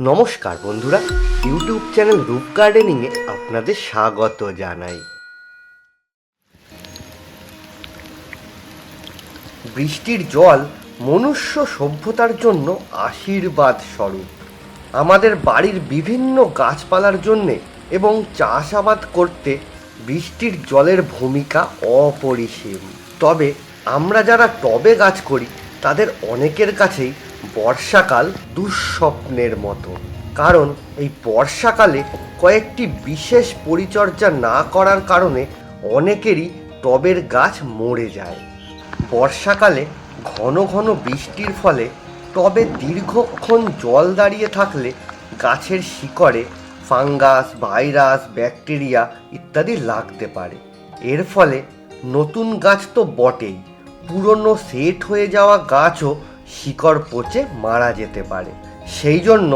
নমস্কার বন্ধুরা, YouTube channel রূপ গার্ডেনিংয়ে আপনাদের স্বাগত জানাই। বৃষ্টির জল মনুষ্য সভ্যতার জন্য আশীর্বাদ স্বরূপ। আমাদের বাড়ির বিভিন্ন গাছপালার জন্যে এবং চাষাবাদ করতে বৃষ্টির জলের ভূমিকা অপরিসীম। তবে আমরা যারা টবে গাছ করি, তাদের অনেকের কাছেই বর্ষাকাল দুঃস্বপ্নের মতো। কারণ এই বর্ষাকালে কয়েকটি বিশেষ পরিচর্যা না করার কারণে অনেকেরই টবের গাছ মরে যায়। বর্ষাকালে ঘন ঘন বৃষ্টির ফলে টবে দীর্ঘক্ষণ জল দাঁড়িয়ে থাকলে গাছের শিকড়ে ফাঙ্গাস, ভাইরাস, ব্যাকটেরিয়া ইত্যাদি লাগতে পারে। এর ফলে নতুন গাছ তো বটেই। পুরনো সেট হয়ে যাওয়া গাছও শিকড় পচে মারা যেতে পারে। সেই জন্য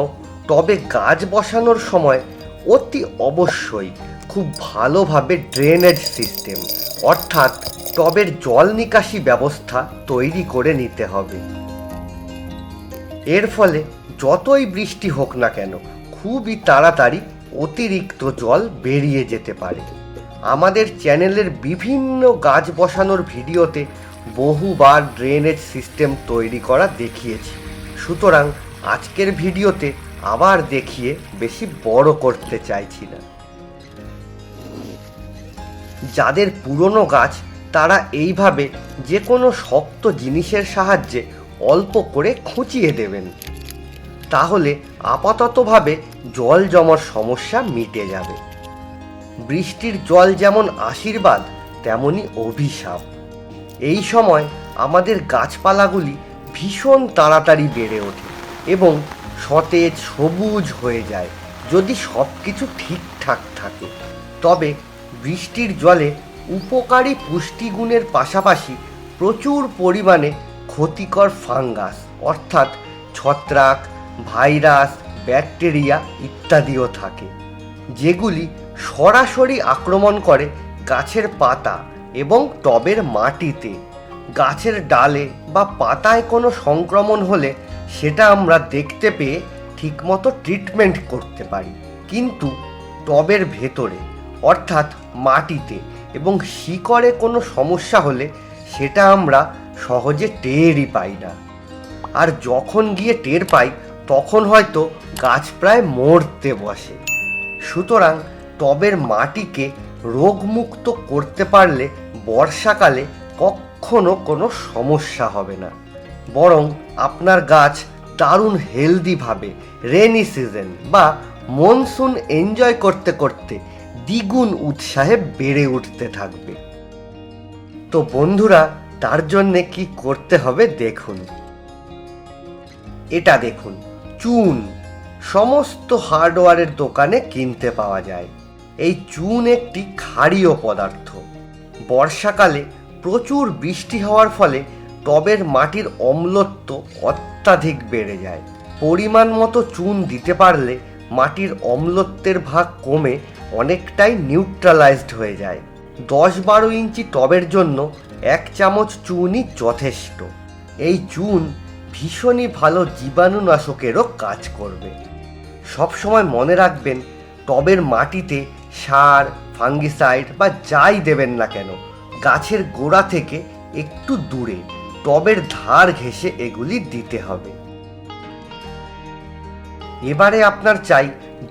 টবে গাছ বসানোর সময় অতি অবশ্যই খুব ভালোভাবে ড্রেনেজ সিস্টেম, অর্থাৎ টবের জল নিকাশি ব্যবস্থা তৈরি করে নিতে হবে। এর ফলে যতই বৃষ্টি হোক না কেন, খুবই তাড়াতাড়ি অতিরিক্ত জল বেরিয়ে যেতে পারে। আমাদের চ্যানেলের বিভিন্ন গাছ বসানোর ভিডিওতে বহুবার ড্রেনেজ সিস্টেম তৈরি করা দেখিয়েছি। সুতরাং আজকের ভিডিওতে আবার দেখিয়ে বেশি বড় করতে চাইছি না। যাদের পুরনো গাছ, তারা এইভাবে যে কোনো শক্ত জিনিসের সাহায্যে অল্প করে খুঁচিয়ে দেবেন। তাহলে আপাততভাবে জল জমার সমস্যা মিটে যাবে। বৃষ্টির জল যেমন আশীর্বাদ, তেমনি অভিশাপ। এই সময় আমাদের গাছপালাগুলি ভীষণ তাড়াতাড়ি বেড়ে ওঠে এবং সতেজ সবুজ হয়ে যায়। যদি সব কিছু ঠিকঠাক থাকে, তবে বৃষ্টির জলে উপকারী পুষ্টিগুণের পাশাপাশি প্রচুর পরিমাণে ক্ষতিকর ফাঙ্গাস, অর্থাৎ ছত্রাক, ভাইরাস, ব্যাকটেরিয়া ইত্যাদিও থাকে, যেগুলি সরাসরি আক্রমণ করে গাছের পাতা এবং টবের মাটিতে, গাছের ডালে বা পাতায় কোনো সংক্রমণ হলে সেটা আমরা দেখতে পেয়ে ঠিকমতো ট্রিটমেন্ট করতে পারি। কিন্তু টবের ভেতরে, অর্থাৎ মাটিতে এবং শিকড়ে কোনো সমস্যা হলে সেটা আমরা সহজে টেরই পাই না। আর যখন গিয়ে টের পাই, তখন হয়তো গাছ প্রায় মরতে বসে। সুতরাং টবের মাটিকে রোগমুক্ত করতে পারলে বর্ষাকালে কখনো কোনো সমস্যা হবে না। বরং আপনার গাছ দারুণ হেলদিভাবে রেনি সিজন বা মনসুন এনজয় করতে করতে দ্বিগুণ উৎসাহে বেড়ে উঠতে থাকবে। তো বন্ধুরা, তার জন্যে কি করতে হবে দেখুন। এটা দেখুন, চুন। সমস্ত হার্ডওয়ারের দোকানে কিনতে পাওয়া যায়। এই চুন একটি ক্ষারীয় পদার্থ। বর্ষাকালে প্রচুর বৃষ্টি হওয়ার ফলে টবের মাটির অম্লত্ব অত্যাধিক বেড়ে যায়। পরিমাণ মতো চুন দিতে পারলে মাটির অম্লত্বের ভাগ কমে অনেকটাই নিউট্রালাইজড হয়ে যায়। দশ বারো ইঞ্চি টবের জন্য এক চামচ চুনই যথেষ্ট। এই চুন ভীষণই ভালো জীবাণুনাশকেরও কাজ করবে। সবসময় মনে রাখবেন, টবের মাটিতে সার ফাঙ্গিসাইড বা যাই দেবেন না কেন, গাছের গোড়া থেকে একটু দূরে টবের ধার ঘেঁষে এগুলি দিতে হবে। এবারে আপনার চাই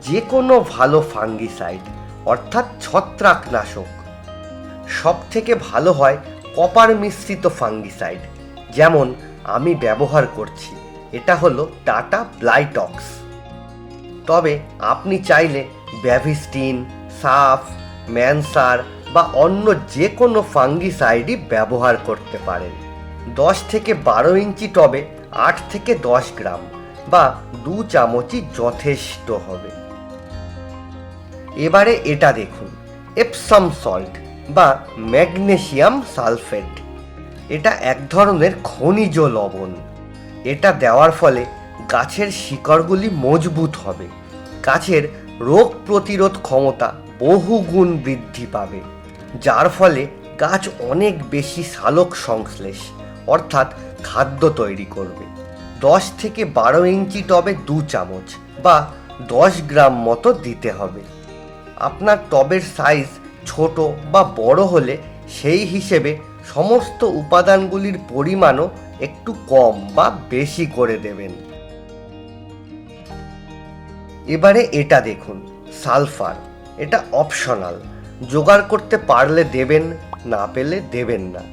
যে কোনো ভালো ফাঙ্গিসাইড, অর্থাৎ ছত্রাকনাশক। সব থেকে ভালো হয় কপার মিশ্রিত ফাঙ্গিসাইড, যেমন আমি ব্যবহার করছি। এটা হলো টাটা ব্লাইটক্স। তবে আপনি চাইলে ব্যাভিস্টিন, সাফ ম্যানসার বা অন্য যে কোনো ফাঙ্গিসাইডই ব্যবহার করতে পারেন। দশ থেকে বারো ইঞ্চি টবে আট থেকে দশ গ্রাম বা দু চামচই যথেষ্ট হবে। এবারে এটা দেখুন এপসাম সল্ট বা ম্যাগনেশিয়াম সালফেট এটা এক ধরনের খনিজ লবণ। এটা দেওয়ার ফলে গাছের শিকড়গুলি মজবুত হবে। গাছের রোগ প্রতিরোধ ক্ষমতা বহুগুণ বৃদ্ধি পাবে, যার ফলে গাছ অনেক বেশি সালোক সংশ্লেষ, অর্থাৎ খাদ্য তৈরি করবে। দশ থেকে বারো ইঞ্চি টবে দু চামচ বা দশ গ্রাম মতো দিতে হবে। আপনার টবের সাইজ ছোট বা বড় হলে সেই হিসেবে সমস্ত উপাদানগুলির পরিমাণও একটু কম বা বেশি করে দেবেন। এবারে এটা দেখুন, সালফার। এটা অপশনাল জোগাড় করতে পারলে দেবেন, না পেলে দেবেন না।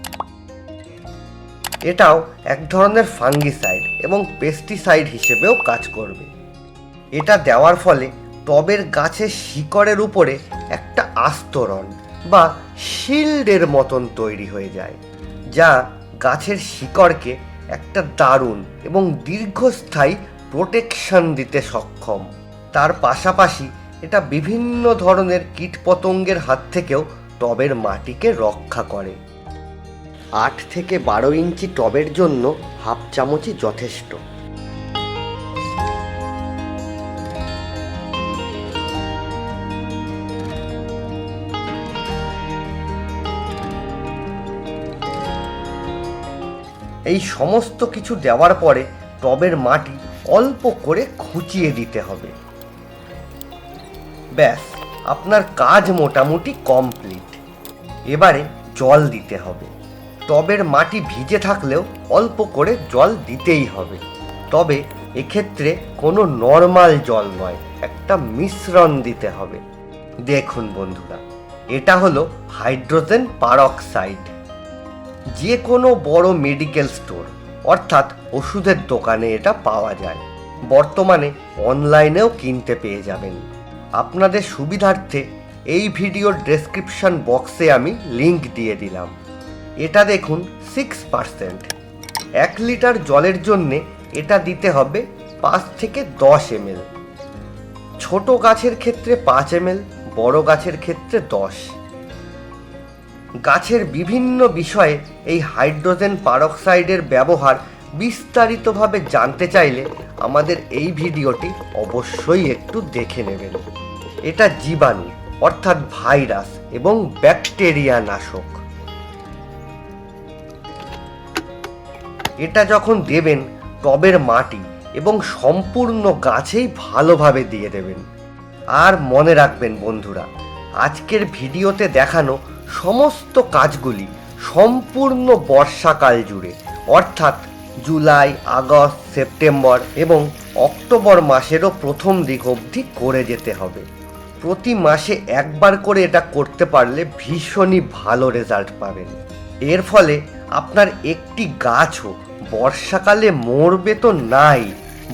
এটাও এক ধরনের ফাঙ্গিসাইড এবং পেস্টিসাইড হিসেবেও কাজ করবে। এটা দেওয়ার ফলে টবের গাছের শিকড়ের উপরে একটা আস্তরণ বা শিল্ডের মতন তৈরি হয়ে যায়, যা গাছের শিকড়কে একটা দারুণ এবং দীর্ঘস্থায়ী প্রোটেকশন দিতে সক্ষম। তার পাশাপাশি এটা বিভিন্ন ধরনের কীটপতঙ্গের হাত থেকেও টবের মাটিকে রক্ষা করে। আট থেকে বারো ইঞ্চি টবের জন্য হাফ চামচই যথেষ্ট। এই সমস্ত কিছু দেওয়ার পরে টবের মাটি অল্প করে খুঁচিয়ে দিতে হবে। ব্যাস, আপনার কাজ মোটামুটি কমপ্লিট এবারে জল দিতে হবে। টবের মাটি ভিজে থাকলেও অল্প করে জল দিতেই হবে। তবে এক্ষেত্রে কোনো নর্মাল জল নয়, একটা মিশ্রণ দিতে হবে। দেখুন বন্ধুরা, এটা হলো হাইড্রোজেন পারক্সাইড যে কোনো বড় মেডিকেল স্টোর অর্থাৎ ওষুধের দোকানে এটা পাওয়া যায়। বর্তমানে অনলাইনেও কিনতে পেয়ে যাবেন। আপনাদের সুবিধার্থে এই ভিডিওর ডেসক্রিপশন বক্সে আমি লিংক দিয়ে দিলাম। এটা দেখুন সিক্স পার্সেন্ট এক লিটার জলের জন্যে এটা দিতে হবে পাঁচ থেকে দশ এমএল। ছোট গাছের ক্ষেত্রে পাঁচ এমএল, বড় গাছের ক্ষেত্রে দশ। গাছের বিভিন্ন বিষয়ে এই হাইড্রোজেন পারক্সাইডের ব্যবহার বিস্তারিতভাবে জানতে চাইলে আমাদের এই ভিডিওটি অবশ্যই একটু দেখে নেবেন। এটা জীবাণু, অর্থাৎ ভাইরাস এবং ব্যাকটেরিয়া নাশক। এটা যখন দেবেন, টবের মাটি এবং সম্পূর্ণ গাছেই ভালোভাবে দিয়ে দেবেন। আর মনে রাখবেন বন্ধুরা, আজকের ভিডিওতে দেখানো সমস্ত কাজগুলি সম্পূর্ণ বর্ষাকাল জুড়ে, অর্থাৎ জুলাই, আগস্ট, সেপ্টেম্বর এবং অক্টোবর মাসেরও প্রথম দিক অবধি করে যেতে হবে। প্রতি মাসে একবার করে এটা করতে পারলে ভীষণই ভালো রেজাল্ট পাবেন। এর ফলে আপনার একটি গাছও বর্ষাকালে মরবে তো নাই,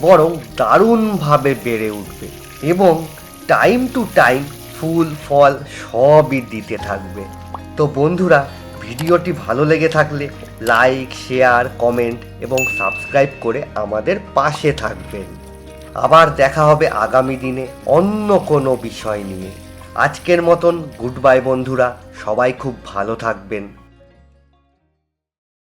বরং দারুণভাবে বেড়ে উঠবে এবং টাইম টু টাইম ফুল, ফল সবই দিতে থাকবে। তো বন্ধুরা, ভিডিওটি ভালো লেগে থাকলে লাইক শেয়ার কমেন্ট এবং সাবস্ক্রাইব করে আমাদের পাশে থাকবেন। আবার দেখা হবে আগামী দিনে অন্য কোনো বিষয় নিয়ে। আজকের মতন গুড বাই বন্ধুরা, সবাই খুব ভালো থাকবেন।